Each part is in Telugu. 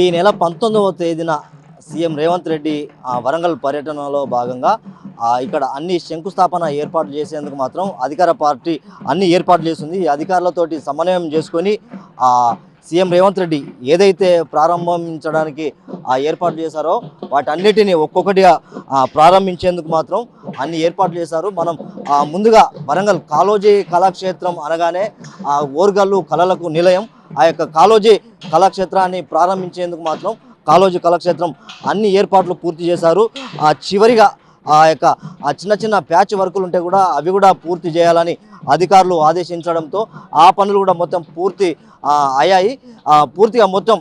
ఈ నెల పంతొమ్మిదవ తేదీన సీఎం రేవంత్ రెడ్డి వరంగల్ పర్యటనలో భాగంగా ఇక్కడ అన్ని శంకుస్థాపన ఏర్పాట్లు చేసేందుకు మాత్రం అధికార పార్టీ అన్ని ఏర్పాట్లు చేస్తుంది ఈ అధికారులతోటి సమన్వయం చేసుకొని సీఎం రేవంత్ రెడ్డి ఏదైతే ప్రారంభించడానికి ఏర్పాటు ఏర్పాట్లు చేశారో వాటన్నిటిని ఒక్కొక్కటిగా ప్రారంభించేందుకు మాత్రం అన్ని ఏర్పాట్లు చేశారు. మనం ముందుగా వరంగల్ కాలోజీ కళాక్షేత్రం అనగానే ఆ ఓర్గల్లు కళలకు నిలయం. ఆ యొక్క కాలోజీ కళాక్షేత్రాన్ని ప్రారంభించేందుకు మాత్రం కాలోజీ కళాక్షేత్రం అన్ని ఏర్పాట్లు పూర్తి చేశారు. ఆ చివరిగా ఆ యొక్క ఆ చిన్న చిన్న ప్యాచ్ వర్కులు ఉంటే కూడా అవి కూడా పూర్తి చేయాలని అధికారులు ఆదేశించడంతో ఆ పనులు కూడా మొత్తం పూర్తి అయ్యాయి. పూర్తిగా మొత్తం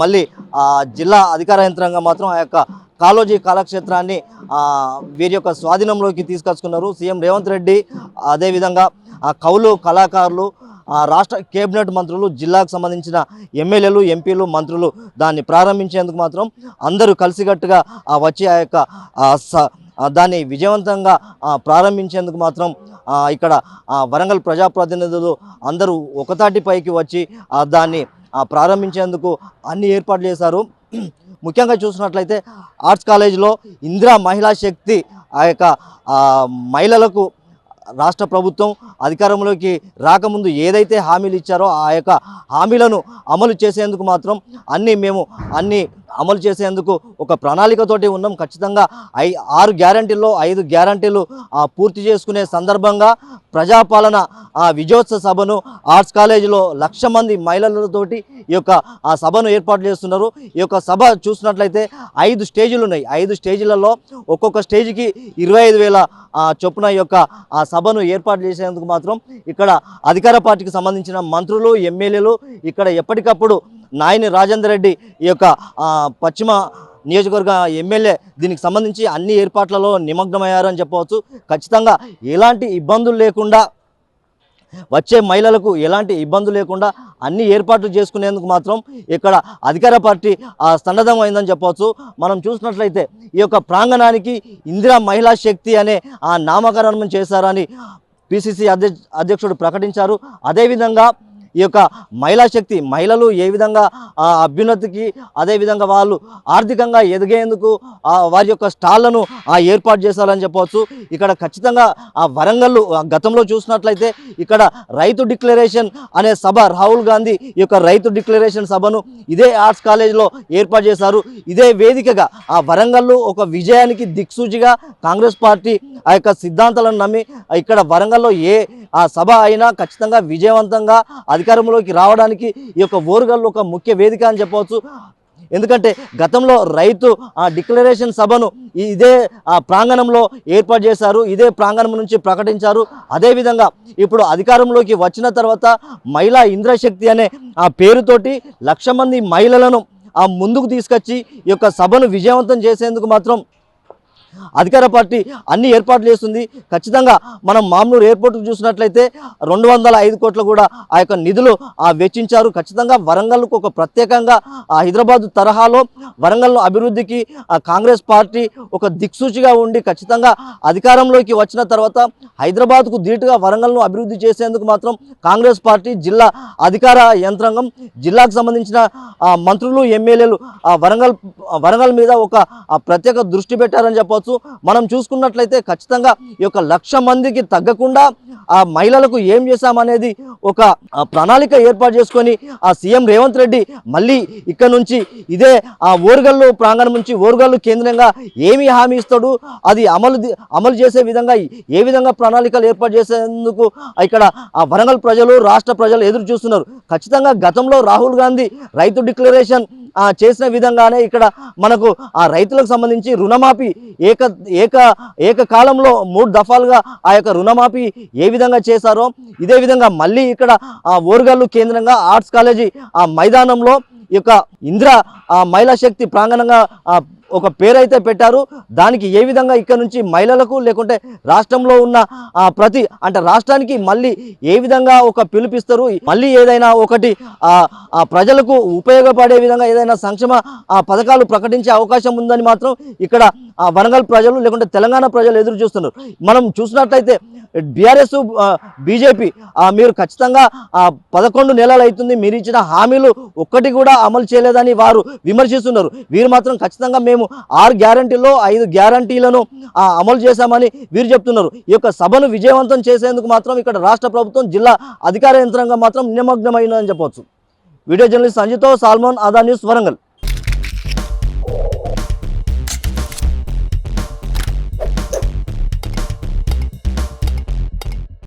మళ్ళీ ఆ, జిల్లా అధికార యంత్రాంగం మాత్రం ఆ యొక్క కాలోజీ కళాక్షేత్రాన్ని వీరి యొక్క స్వాధీనంలోకి తీసుకొచ్చుకున్నారు. సీఎం రేవంత్ రెడ్డి అదేవిధంగా ఆ కవులు కళాకారులు రాష్ట్ర కేబినెట్ మంత్రులు జిల్లాకు సంబంధించిన ఎమ్మెల్యేలు ఎంపీలు మంత్రులు దాన్ని ప్రారంభించేందుకు మాత్రం అందరూ కలిసికట్టుగా ఆ వచ్చి ఆ యొక్క స- దాన్ని విజయవంతంగా ప్రారంభించేందుకు మాత్రం ఇక్కడ వరంగల్ ప్రజాప్రతినిధులు అందరూ ఒకతాటిపైకి వచ్చి దాన్ని ప్రారంభించేందుకు అన్ని ఏర్పాట్లు చేశారు. ముఖ్యంగా చూసినట్లయితే ఆర్ట్స్ కాలేజీలో ఇందిరా మహిళా శక్తి ఆ యొక్క మహిళలకు రాష్ట్ర ప్రభుత్వం అధికారంలోకి రాకముందు ఏదైతే హామీలు ఇచ్చారో ఆ యొక్క హామీలను అమలు చేసేందుకు మాత్రం అన్నీ మేము అన్ని అమలు చేసేందుకు ఒక ప్రణాళికతోటి ఉన్నాం. ఖచ్చితంగా ఐ ఆరు గ్యారంటీల్లో ఐదు గ్యారంటీలు పూర్తి చేసుకునే సందర్భంగా ప్రజాపాలన ఆ, విజయోత్సవ సభను ఆర్ట్స్ కాలేజీలో లక్ష మంది మహిళలతోటి ఈ యొక్క ఆ సభను ఏర్పాటు చేస్తున్నారు. ఈ యొక్క సభ చూసినట్లయితే ఐదు స్టేజీలు ఉన్నాయి. ఐదు స్టేజీలలో ఒక్కొక్క స్టేజ్కి ఇరవై ఐదు వేల చొప్పున యొక్క ఆ సభను ఏర్పాటు చేసేందుకు మాత్రం ఇక్కడ అధికార పార్టీకి సంబంధించిన మంత్రులు ఎమ్మెల్యేలు ఇక్కడ ఎప్పటికప్పుడు నాయని రాజేందర్ రెడ్డి ఈ యొక్క పశ్చిమ నియోజకవర్గ ఎమ్మెల్యే దీనికి సంబంధించి అన్ని ఏర్పాట్లలో నిమగ్నమయ్యారని చెప్పవచ్చు. ఖచ్చితంగా ఎలాంటి ఇబ్బందులు లేకుండా వచ్చే మహిళలకు ఎలాంటి ఇబ్బందులు లేకుండా అన్ని ఏర్పాట్లు చేసుకునేందుకు మాత్రం ఇక్కడ అధికార పార్టీ ఆ, సన్నద్ధమైందని చెప్పవచ్చు. మనం చూసినట్లయితే ఈ యొక్క ప్రాంగణానికి ఇందిరా మహిళా శక్తి అనే ఆ నామకరణం చేశారని పిసిసి అధ్యక్ష అధ్యక్షుడు ప్రకటించారు. అదేవిధంగా ఈ యొక్క మహిళా శక్తి మహిళలు ఏ విధంగా అభ్యున్నతికి అదేవిధంగా వాళ్ళు ఆర్థికంగా ఎదిగేందుకు వారి యొక్క స్టాళ్ళను ఏర్పాటు చేశారని చెప్పవచ్చు. ఇక్కడ ఖచ్చితంగా ఆ వరంగల్ గతంలో చూసినట్లయితే ఇక్కడ రైతు డిక్లరేషన్ అనే సభ రాహుల్ గాంధీ ఈ యొక్క రైతు డిక్లరేషన్ సభను ఇదే ఆర్ట్స్ కాలేజీలో ఏర్పాటు చేశారు. ఇదే వేదికగా ఆ వరంగల్ ఒక విజయానికి దిక్సూచిగా కాంగ్రెస్ పార్టీ ఆ యొక్క సిద్ధాంతాలను నమ్మి ఇక్కడ వరంగల్లో ఏ ఆ సభ అయినా ఖచ్చితంగా విజయవంతంగా అధికారంలోకి రావడానికి ఈ యొక్క ఓరుగల్లు ఒక ముఖ్య వేదిక అని చెప్పవచ్చు. ఎందుకంటే గతంలో రైతు ఆ డిక్లరేషన్ సభను ఇదే ఆ ప్రాంగణంలో ఏర్పాటు చేశారు ఇదే ప్రాంగణం నుంచి ప్రకటించారు. అదేవిధంగా ఇప్పుడు అధికారంలోకి వచ్చిన తర్వాత మహిళా ఇంద్రశక్తి అనే ఆ పేరుతోటి లక్ష మంది మహిళలను ఆ ముందుకు తీసుకొచ్చి ఈ యొక్క సభను విజయవంతం చేసేందుకు మాత్రం అధికార పార్టీ అన్ని ఏర్పాట్లు చేస్తుంది. ఖచ్చితంగా మనం మామూలు ఎయిర్పోర్ట్ చూసినట్లయితే రెండు వందల ఐదు కోట్లు కూడా ఆ యొక్క నిధులు ఆ వెచ్చించారు. ఖచ్చితంగా వరంగల్కు ఒక ప్రత్యేకంగా ఆ హైదరాబాద్ తరహాలో వరంగల్ అభివృద్ధికి ఆ కాంగ్రెస్ పార్టీ ఒక దిక్సూచిగా ఉండి ఖచ్చితంగా అధికారంలోకి వచ్చిన తర్వాత హైదరాబాద్కు ధీటుగా వరంగల్ను అభివృద్ధి చేసేందుకు మాత్రం కాంగ్రెస్ పార్టీ జిల్లా అధికార యంత్రాంగం జిల్లాకు సంబంధించిన మంత్రులు ఎమ్మెల్యేలు ఆ వరంగల్ వరంగల్ మీద ఒక ప్రత్యేక దృష్టి పెట్టారని చెప్పవచ్చు. మనం చూసుకున్నట్లయితే ఖచ్చితంగా ఈ యొక్క లక్ష మందికి తగ్గకుండా ఆ మహిళలకు ఏం చేశామనేది ఒక ప్రణాళిక ఏర్పాటు చేసుకొని ఆ సీఎం రేవంత్ రెడ్డి మళ్ళీ ఇక్కడ నుంచి ఇదే ఆ ఓరుగల్లు ప్రాంగణం నుంచి ఓరుగల్లు కేంద్రంగా ఏమి హామీ ఇస్తాడు? అది అమలు అమలు చేసే విధంగా ఏ విధంగా ప్రణాళికలు ఏర్పాటు చేసేందుకు ఇక్కడ ఆ వరంగల్ ప్రజలు రాష్ట్ర ప్రజలు ఎదురు చూస్తున్నారు. ఖచ్చితంగా గతంలో రాహుల్ గాంధీ రైతు డిక్లరేషన్ చేసిన విధంగానే ఇక్కడ మనకు ఆ రైతులకు సంబంధించి రుణమాఫీ ఏక ఏక ఏకకాలంలో మూడు దఫాలుగా ఆ యొక్క రుణమాఫీ ఏ విధంగా చేశారో ఇదే విధంగా మళ్ళీ ఇక్కడ ఆ ఓరుగల్లు కేంద్రంగా ఆర్ట్స్ కాలేజీ ఆ మైదానంలో ఈ యొక్క ఇంద్ర ఆ మహిళా శక్తి ప్రాంగణంగా ఒక పేరైతే పెట్టారు. దానికి ఏ విధంగా ఇక్కడ నుంచి మహిళలకు లేకుంటే రాష్ట్రంలో ఉన్న ఆ, ప్రతి అంటే రాష్ట్రానికి మళ్ళీ ఏ విధంగా ఒక పిలుపిస్తారు. మళ్ళీ ఏదైనా ఒకటి ఆ, ప్రజలకు ఉపయోగపడే విధంగా ఏదైనా సంక్షేమ ఆ, పథకాలు ప్రకటించే అవకాశం ఉందని మాత్రం ఇక్కడ ఆ వరంగల్ ప్రజలు లేకుంటే తెలంగాణ ప్రజలు ఎదురు చూస్తున్నారు. మనం చూసినట్లయితే బీఆర్ఎస్ బీజేపీ మీరు ఖచ్చితంగా పదకొండు నెలలు అవుతుంది. మీరు ఇచ్చిన హామీలు ఒక్కటి కూడా అమలు చేయలేదని వారు విమర్శిస్తున్నారు. వీరు మాత్రం ఖచ్చితంగా మేము ఆరు గ్యారంటీలో ఐదు గ్యారంటీలను అమలు చేశామని వీరు చెప్తున్నారు. ఈ యొక్క సభను విజయవంతం చేసేందుకు మాత్రం ఇక్కడ రాష్ట్ర ప్రభుత్వం జిల్లా అధికార యంత్రాంగం మాత్రం నిమగ్నమైందని చెప్పవచ్చు. వీడియో జర్నలిస్ట్ సంజితో సాల్మోన్ ఆదా న్యూస్ వరంగల్.